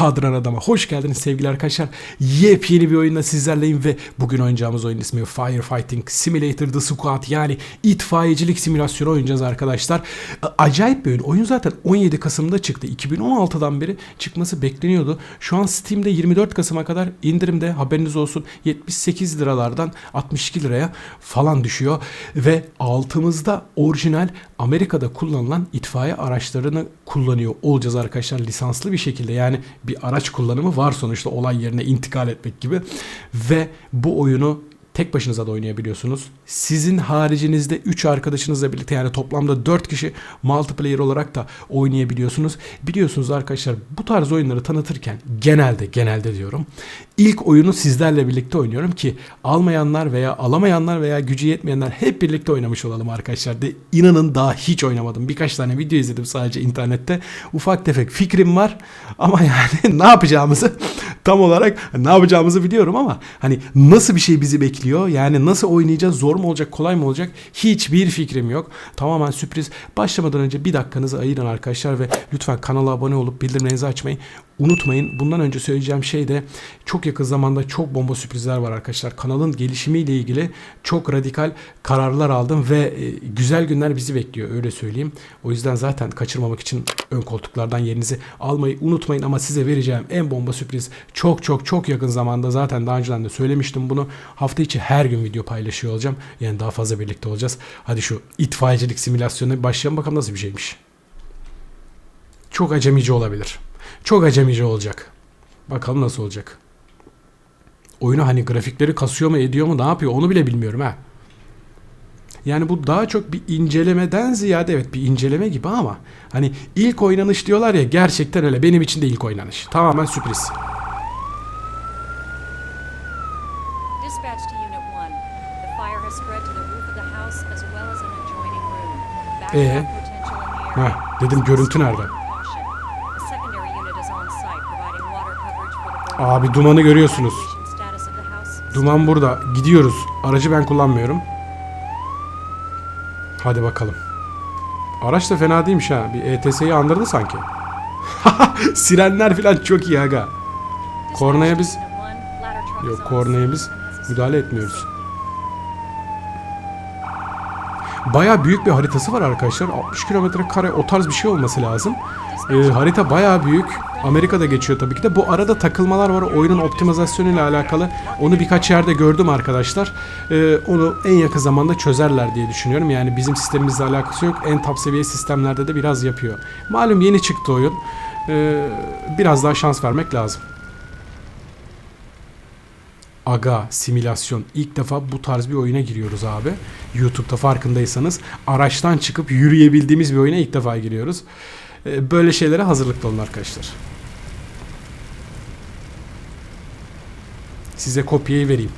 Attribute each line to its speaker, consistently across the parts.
Speaker 1: Kadran Adam'a hoş geldiniz sevgili arkadaşlar. Yepyeni bir oyunda sizlerleyim ve bugün oynayacağımız oyun ismi Firefighting Simulator The Squad yani itfaiyecilik simülasyonu oynayacağız arkadaşlar. A- Acayip bir oyun. Oyun zaten 17 Kasım'da çıktı. 2016'dan beri çıkması bekleniyordu. Şu an Steam'de 24 Kasım'a kadar indirimde haberiniz olsun 78 liralardan 62 liraya falan düşüyor ve altımızda orijinal Amerika'da kullanılan itfaiye araçlarını kullanıyor olacağız arkadaşlar lisanslı bir şekilde yani bir araç kullanımı var sonuçta olay yerine intikal etmek gibi. Ve bu oyunu tek başınıza da oynayabiliyorsunuz. Sizin haricinizde 3 arkadaşınızla birlikte yani toplamda 4 kişi multiplayer olarak da oynayabiliyorsunuz. Biliyorsunuz arkadaşlar bu tarz oyunları tanıtırken genelde genelde diyorum ilk oyunu sizlerle birlikte oynuyorum ki almayanlar veya alamayanlar veya gücü yetmeyenler hep birlikte oynamış olalım arkadaşlar. De inanın daha hiç oynamadım. Birkaç tane video izledim sadece internette. Ufak tefek fikrim var ama yani ne yapacağımızı tam olarak ne yapacağımızı biliyorum ama hani nasıl bir şey bizi bekliyor? Yani nasıl oynayacağız? Zor mu olacak? Kolay mı olacak? Hiçbir fikrim yok. Tamamen sürpriz. Başlamadan önce bir dakikanızı ayırın arkadaşlar ve lütfen kanala abone olup bildirimlerinizi açmayı unutmayın. Bundan önce söyleyeceğim şey de çok yakın zamanda çok bomba sürprizler var arkadaşlar. Kanalın gelişimiyle ilgili çok radikal kararlar aldım ve e, güzel günler bizi bekliyor öyle söyleyeyim. O yüzden zaten kaçırmamak için ön koltuklardan yerinizi almayı unutmayın ama size vereceğim en bomba sürpriz çok çok çok yakın zamanda zaten daha önceden de söylemiştim bunu. Hafta içi her gün video paylaşıyor olacağım. Yani daha fazla birlikte olacağız. Hadi şu itfaiyecilik simülasyonuna başlayalım bakalım nasıl bir şeymiş. Çok acemici olabilir. Çok acemici olacak. Bakalım nasıl olacak. Oyunu hani grafikleri kasıyor mu ediyor mu ne yapıyor onu bile bilmiyorum ha. Yani bu daha çok bir incelemeden ziyade evet bir inceleme gibi ama hani ilk oynanış diyorlar ya gerçekten öyle benim için de ilk oynanış. Tamamen sürpriz.
Speaker 2: Dispatch to Unit 1. The
Speaker 1: Abi dumanı görüyorsunuz. Duman burada. Gidiyoruz. Aracı ben kullanmıyorum. Hadi bakalım. Araç da fena değilmiş ha. Bir ETS'yi andırdı sanki. Sirenler falan çok iyi aga. Kornaya biz-
Speaker 2: Unit 1. Ladder truck
Speaker 1: Yok, kornaya biz müdahale etmiyoruz. Baya büyük bir haritası var arkadaşlar. 60 kilometre kare o tarz bir şey olması lazım. Ee, harita baya büyük. Amerika'da geçiyor tabii ki de. Bu arada takılmalar var. Oyunun optimizasyonuyla alakalı. Onu birkaç yerde gördüm arkadaşlar. Ee, onu en yakın zamanda çözerler diye düşünüyorum. Yani bizim sistemimizle alakası yok. En top seviye sistemlerde de biraz yapıyor. Malum yeni çıktı oyun. Ee, biraz daha şans vermek lazım. Aga simülasyon. İlk defa bu tarz bir oyuna giriyoruz abi. YouTube'da farkındaysanız araçtan çıkıp yürüyebildiğimiz bir oyuna ilk defa giriyoruz. Ee, Böyle şeylere hazırlıklı olun arkadaşlar. Size kopyayı vereyim.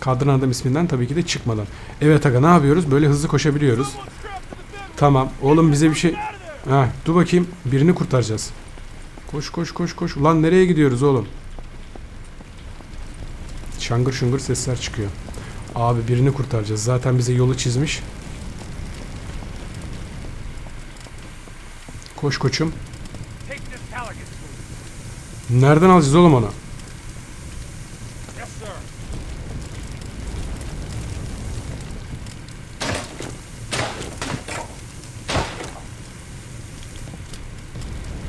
Speaker 1: Kadran adam isminden tabii ki de çıkmadan. Evet aga ne yapıyoruz? Böyle hızlı koşabiliyoruz. Tamam. Oğlum bize bir şey... Ha, dur bakayım. Birini kurtaracağız. Koş koş koş koş. Ulan nereye gidiyoruz oğlum? Şangır şungur sesler çıkıyor. Abi birini kurtaracağız. Zaten bize yolu çizmiş. Koş koçum. Nereden alacağız oğlum onu?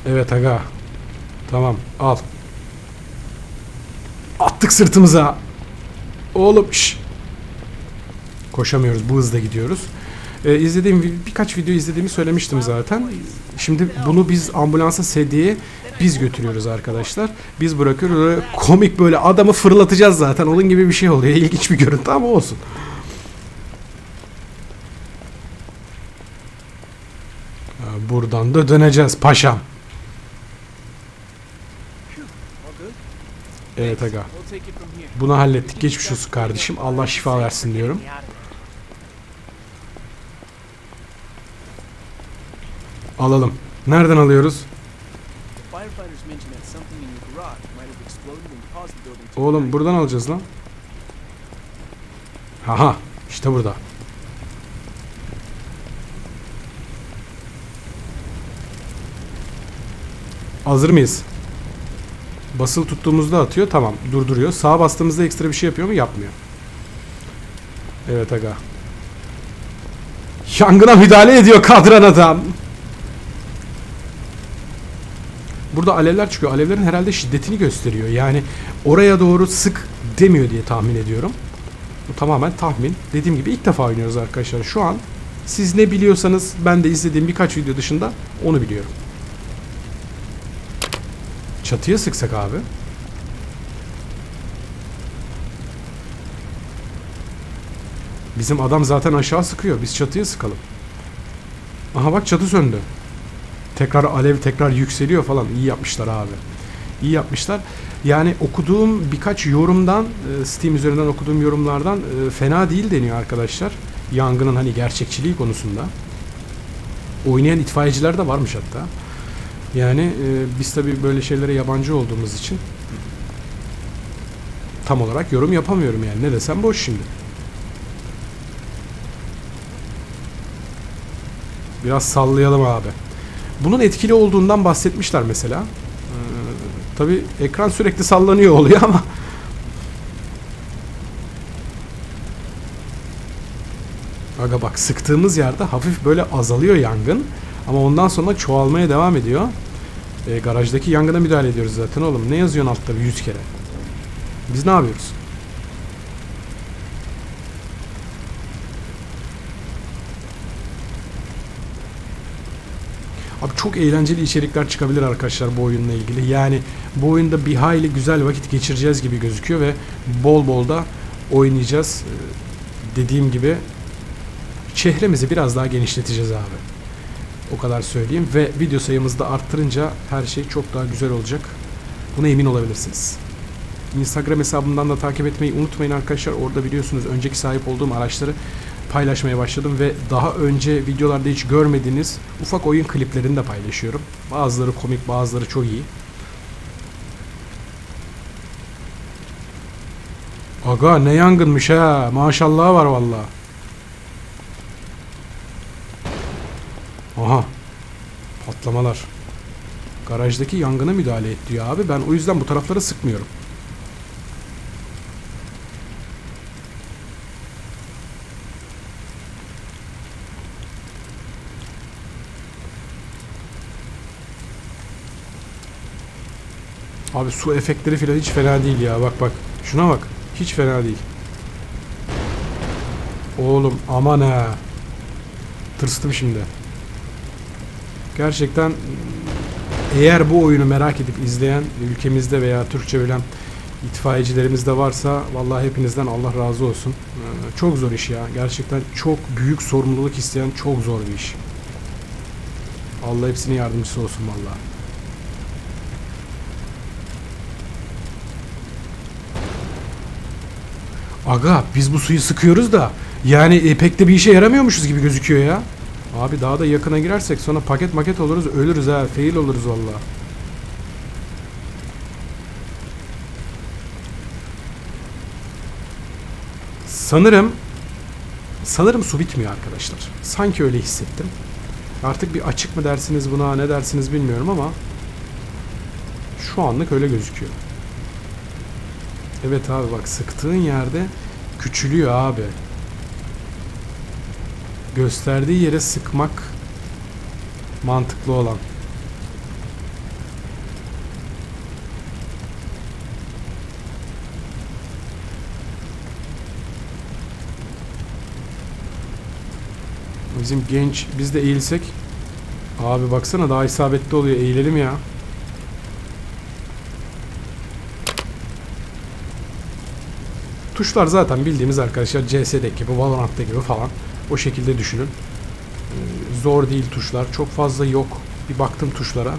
Speaker 1: Evet aga. Tamam al. Attık sırtımıza. Oğlum şş. Koşamıyoruz bu hızda gidiyoruz. Ee, izlediğim birkaç video izlediğimi söylemiştim zaten. Şimdi bunu biz ambulansa sedyeye biz götürüyoruz arkadaşlar. Biz bırakıyoruz komik böyle adamı fırlatacağız zaten. Onun gibi bir şey oluyor. İlginç bir görüntü ama olsun. Ee, Buradan da döneceğiz paşam. Evet aga. Bunu hallettik. Geçmiş olsun kardeşim. Allah şifa versin diyorum.
Speaker 3: The building to
Speaker 1: Oğlum buradan alacağız lan. Haha. işte burada. Hazır mıyız? Basılı tuttuğumuzda atıyor. Tamam. Durduruyor. Sağa bastığımızda ekstra bir şey yapıyor mu? Yapmıyor. Evet aga. Yangına müdahale ediyor kadran adam. Burada alevler çıkıyor. Alevlerin herhalde şiddetini gösteriyor. Yani oraya doğru sık demiyor diye tahmin ediyorum. Bu tamamen tahmin. Dediğim gibi ilk defa oynuyoruz arkadaşlar. Şu an siz ne biliyorsanız ben de izlediğim birkaç video dışında onu biliyorum. Çatıya sıksak abi. Bizim adam zaten aşağı sıkıyor. Biz çatıya sıkalım. Aha bak çatı söndü. Tekrar alev tekrar yükseliyor falan. İyi yapmışlar abi. İyi yapmışlar. Yani okuduğum birkaç yorumdan, e, Steam üzerinden okuduğum yorumlardan e, fena değil deniyor arkadaşlar. Yangının hani gerçekçiliği konusunda. Oynayan itfaiyeciler de varmış hatta. Yani e, biz tabii böyle şeylere yabancı olduğumuz için tam olarak yorum yapamıyorum yani. Ne desem boş şimdi. Biraz sallayalım abi. Bunun etkili olduğundan bahsetmişler mesela. Ee, tabii ekran sürekli sallanıyor oluyor ama Aga bak sıktığımız yerde hafif böyle azalıyor yangın ama ondan sonra çoğalmaya devam ediyor. E, garajdaki yangına müdahale ediyoruz zaten oğlum. Ne yazıyorsun altta bir yüz kere? Biz ne yapıyoruz? Abi çok eğlenceli içerikler çıkabilir arkadaşlar bu oyunla ilgili. Yani bu oyunda bir hayli güzel vakit geçireceğiz gibi gözüküyor ve bol bol da oynayacağız. Ee, Dediğim gibi çehremizi biraz daha genişleteceğiz abi. O kadar söyleyeyim ve video sayımızı da arttırınca her şey çok daha güzel olacak. Buna emin olabilirsiniz. Instagram hesabımdan da takip etmeyi unutmayın arkadaşlar. Orada biliyorsunuz önceki sahip olduğum araçları paylaşmaya başladım ve daha önce videolarda hiç görmediğiniz ufak oyun kliplerini de paylaşıyorum. Bazıları komik, bazıları çok iyi. Aga ne yangınmış ha. Maşallah var valla. Aha. Patlamalar. Garajdaki yangına müdahale et diyor abi. Ben o yüzden bu taraflara sıkmıyorum. Abi su efektleri falan hiç fena değil ya. Bak bak. Şuna bak. Hiç fena değil. Oğlum aman ha. Tırstım şimdi. Gerçekten eğer bu oyunu merak edip izleyen ülkemizde veya Türkçe bilen itfaiyecilerimiz de varsa vallahi hepinizden Allah razı olsun. Ee, Çok zor iş ya. Gerçekten çok büyük sorumluluk isteyen çok zor bir iş. Allah hepsine yardımcısı olsun vallahi. Aga biz bu suyu sıkıyoruz da yani e, pek de bir işe yaramıyormuşuz gibi gözüküyor ya. Abi daha da yakına girersek sonra paket maket oluruz ölürüz ha fail oluruz valla. Sanırım sanırım su bitmiyor arkadaşlar. Sanki öyle hissettim. Artık bir açık mı dersiniz buna ne dersiniz bilmiyorum ama şu anlık öyle gözüküyor. Evet abi bak sıktığın yerde küçülüyor abi. Gösterdiği yere sıkmak mantıklı olan. Bizim genç biz de eğilsek abi baksana daha isabetli oluyor eğilelim ya. Tuşlar zaten bildiğimiz arkadaşlar CS'deki gibi, Valorant'ta gibi falan. O şekilde düşünün. Ee, Zor değil tuşlar. Çok fazla yok. Bir baktım tuşlara.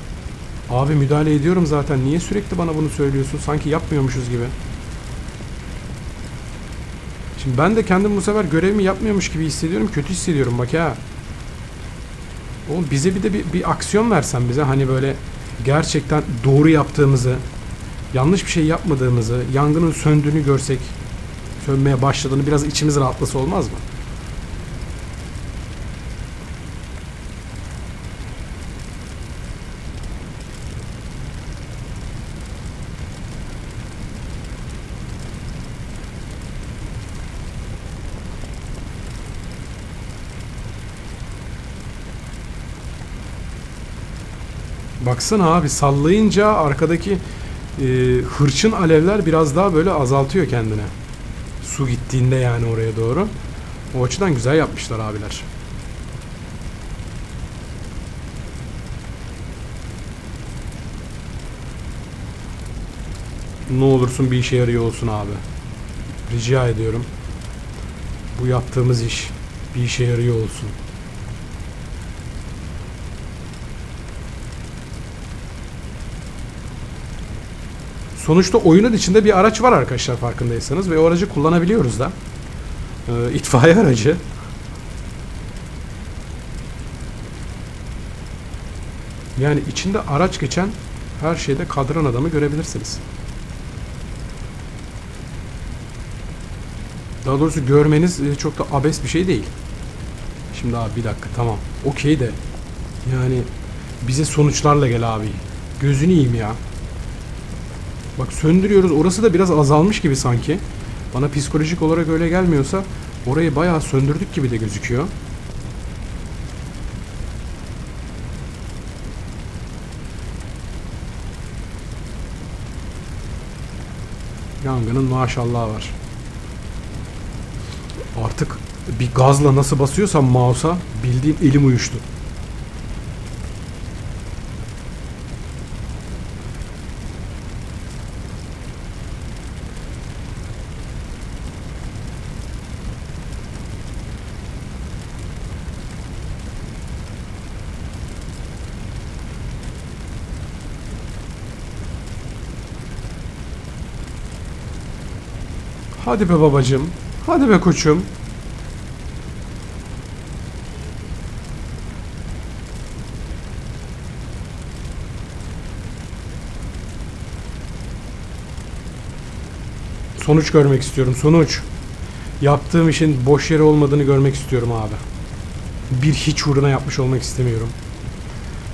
Speaker 1: Abi müdahale ediyorum zaten. Niye sürekli bana bunu söylüyorsun? Sanki yapmıyormuşuz gibi. Şimdi ben de kendim bu sefer görevimi yapmıyormuş gibi hissediyorum. Kötü hissediyorum bak ya. Oğlum bize bir de bir, bir aksiyon versen bize. Hani böyle gerçekten doğru yaptığımızı, yanlış bir şey yapmadığımızı, yangının söndüğünü görsek, sönmeye başladığını biraz içimiz rahatlasa olmaz mı? Baksana abi sallayınca arkadaki e, hırçın alevler biraz daha böyle azaltıyor kendine. Su gittiğinde yani oraya doğru. O açıdan güzel yapmışlar abiler. Ne olursun bir işe yarıyor olsun abi. Rica ediyorum. Bu yaptığımız iş bir işe yarıyor olsun. Sonuçta oyunun içinde bir araç var arkadaşlar farkındaysanız ve o aracı kullanabiliyoruz da. Ee, itfaiye aracı. Yani içinde araç geçen her şeyde kadran adamı görebilirsiniz. Daha doğrusu görmeniz e, çok da abes bir şey değil. Şimdi abi bir dakika tamam. Okey de yani bize sonuçlarla gel abi. Gözünü yiyeyim ya. Bak söndürüyoruz. Orası da biraz azalmış gibi sanki. Bana psikolojik olarak öyle gelmiyorsa orayı bayağı söndürdük gibi de gözüküyor. Yangının maşallah var. Artık bir gazla nasıl basıyorsam mouse'a bildiğin elim uyuştu. Hadi be babacım. Hadi be koçum. Sonuç görmek istiyorum. Sonuç. Yaptığım işin boş yere olmadığını görmek istiyorum abi. Bir hiç uğruna yapmış olmak istemiyorum.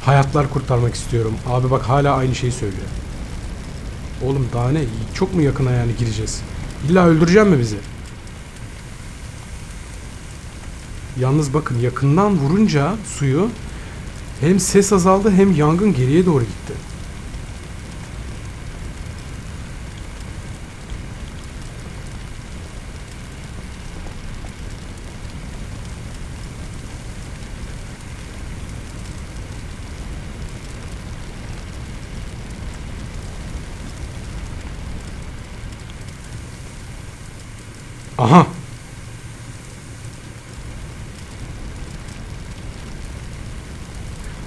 Speaker 1: Hayatlar kurtarmak istiyorum. Abi bak hala aynı şeyi söylüyor. Oğlum daha ne? Çok mu yakına yani gireceğiz? İlla öldüreceğim mi bizi? Yalnız bakın yakından vurunca suyu hem ses azaldı hem yangın geriye doğru gitti. Aha.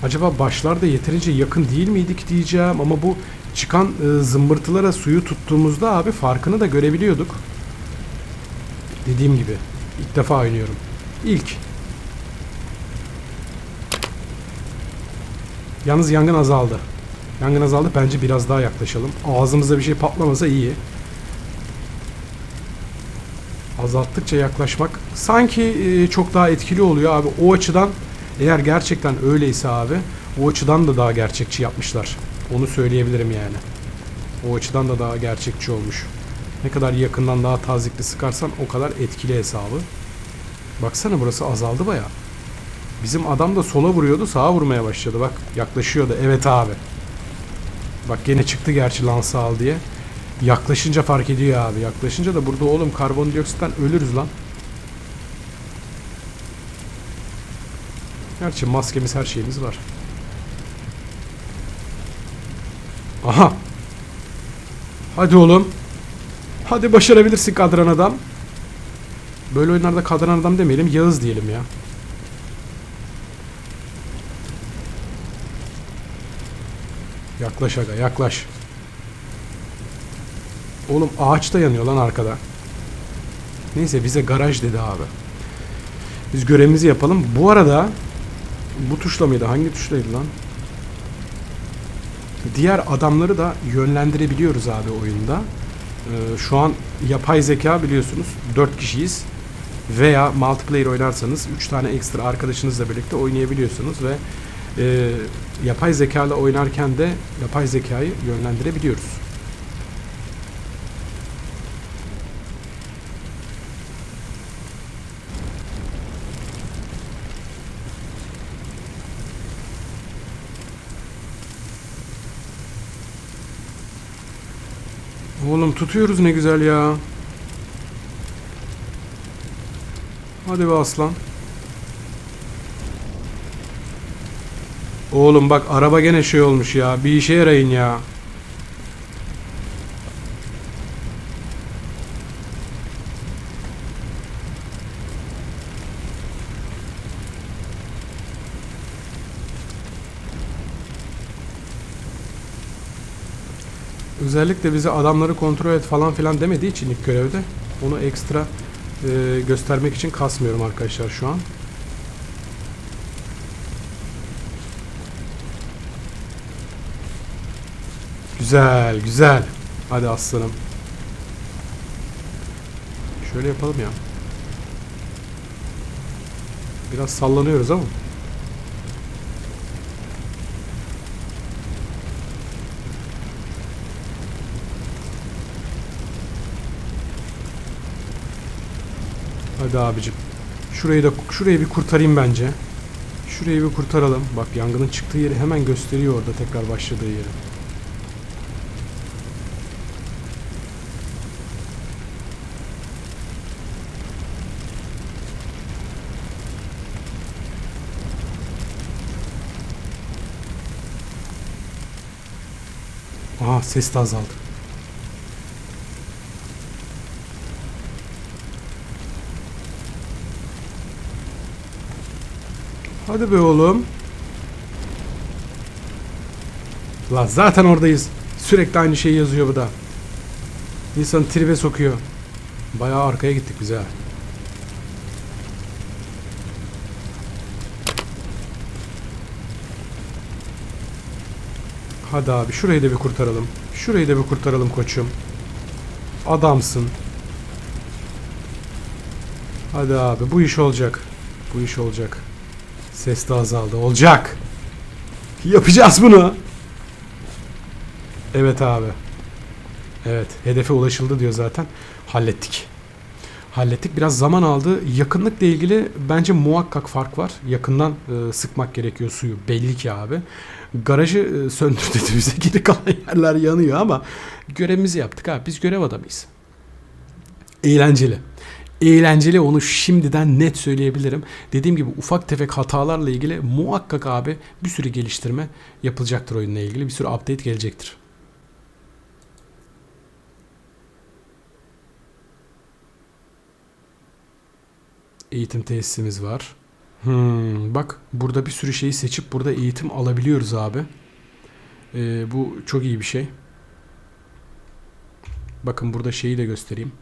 Speaker 1: Acaba başlarda yeterince yakın değil miydik diyeceğim ama bu çıkan e, zımbırtılara suyu tuttuğumuzda abi farkını da görebiliyorduk. Dediğim gibi ilk defa oynuyorum. İlk. Yalnız yangın azaldı. Yangın azaldı. Bence biraz daha yaklaşalım. Ağzımızda bir şey patlamasa iyi. Azalttıkça yaklaşmak sanki e, çok daha etkili oluyor abi. O açıdan eğer gerçekten öyleyse abi o açıdan da daha gerçekçi yapmışlar. Onu söyleyebilirim yani. O açıdan da daha gerçekçi olmuş. Ne kadar yakından daha tazikli sıkarsan o kadar etkili hesabı. Baksana burası azaldı baya. Bizim adam da sola vuruyordu sağa vurmaya başladı. Bak yaklaşıyordu. Evet abi. Bak gene çıktı gerçi lansa al diye. Yaklaşınca fark ediyor abi. Yaklaşınca da burada oğlum karbondioksitten ölürüz lan. Gerçi maskemiz her şeyimiz var. Aha. Hadi oğlum. Hadi başarabilirsin kadran adam. Böyle oyunlarda kadran adam demeyelim. Yağız diyelim ya. Yaklaş aga yaklaş. Oğlum ağaç da yanıyor lan arkada. Neyse bize garaj dedi abi. Biz görevimizi yapalım. Bu arada bu tuşla mıydı? Hangi tuşlaydı lan? Diğer adamları da yönlendirebiliyoruz abi oyunda. Ee, şu an yapay zeka biliyorsunuz 4 kişiyiz. Veya multiplayer oynarsanız 3 tane ekstra arkadaşınızla birlikte oynayabiliyorsunuz ve e, yapay zeka ile oynarken de yapay zekayı yönlendirebiliyoruz. Oğlum tutuyoruz ne güzel ya. Hadi be aslan. Oğlum bak araba gene şey olmuş ya. Bir işe yarayın ya. Özellikle bize adamları kontrol et falan filan demediği için ilk görevde onu ekstra e, göstermek için kasmıyorum arkadaşlar şu an. Güzel, güzel. Hadi aslanım. Şöyle yapalım ya. Biraz sallanıyoruz ama. Hadi abicim. Şurayı da şurayı bir kurtarayım bence. Şurayı bir kurtaralım. Bak yangının çıktığı yeri hemen gösteriyor orada tekrar başladığı yeri. Aha ses de azaldı. Hadi be oğlum. La zaten oradayız. Sürekli aynı şeyi yazıyor bu da. İnsanı tribe sokuyor. Bayağı arkaya gittik biz ha. Hadi abi şurayı da bir kurtaralım. Şurayı da bir kurtaralım koçum. Adamsın. Hadi abi bu iş olacak. Bu iş olacak. Ses de azaldı. Olacak. Yapacağız bunu. Evet abi. Evet. Hedefe ulaşıldı diyor zaten. Hallettik. Hallettik. Biraz zaman aldı. Yakınlıkla ilgili bence muhakkak fark var. Yakından e, sıkmak gerekiyor suyu. Belli ki abi. Garajı e, söndür dedi bize. Geri kalan yerler yanıyor ama görevimizi yaptık abi. Biz görev adamıyız. Eğlenceli. Eğlenceli onu şimdiden net söyleyebilirim. Dediğim gibi ufak tefek hatalarla ilgili muhakkak abi bir sürü geliştirme yapılacaktır oyunla ilgili. Bir sürü update gelecektir. Eğitim tesisimiz var. Hmm, bak burada bir sürü şeyi seçip burada eğitim alabiliyoruz abi. Ee, bu çok iyi bir şey. Bakın burada şeyi de göstereyim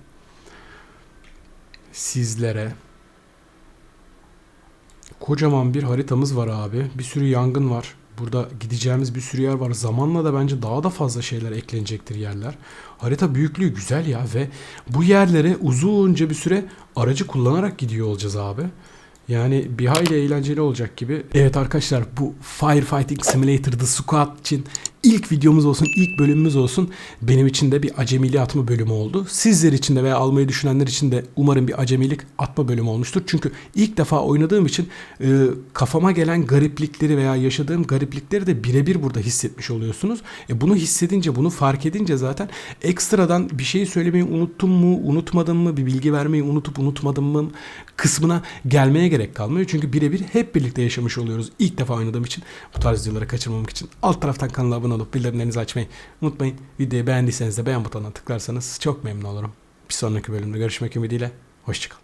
Speaker 1: sizlere kocaman bir haritamız var abi. Bir sürü yangın var. Burada gideceğimiz bir sürü yer var. Zamanla da bence daha da fazla şeyler eklenecektir yerler. Harita büyüklüğü güzel ya ve bu yerlere uzunca bir süre aracı kullanarak gidiyor olacağız abi. Yani bir hayli eğlenceli olacak gibi. Evet arkadaşlar bu Firefighting Simulator The Squad için ilk videomuz olsun, ilk bölümümüz olsun. Benim için de bir acemiliği atma bölümü oldu. Sizler için de veya almayı düşünenler için de umarım bir acemilik atma bölümü olmuştur. Çünkü ilk defa oynadığım için e, kafama gelen gariplikleri veya yaşadığım gariplikleri de birebir burada hissetmiş oluyorsunuz. E, bunu hissedince, bunu fark edince zaten ekstradan bir şeyi söylemeyi unuttum mu, unutmadım mı, bir bilgi vermeyi unutup unutmadım mı kısmına gelmeye gerek kalmıyor. Çünkü birebir hep birlikte yaşamış oluyoruz. İlk defa oynadığım için bu tarz videoları kaçırmamak için alt taraftan kanala abone bildirimlerinizi açmayı unutmayın. Videoyu beğendiyseniz de beğen butonuna tıklarsanız çok memnun olurum. Bir sonraki bölümde görüşmek ümidiyle. Hoşçakalın.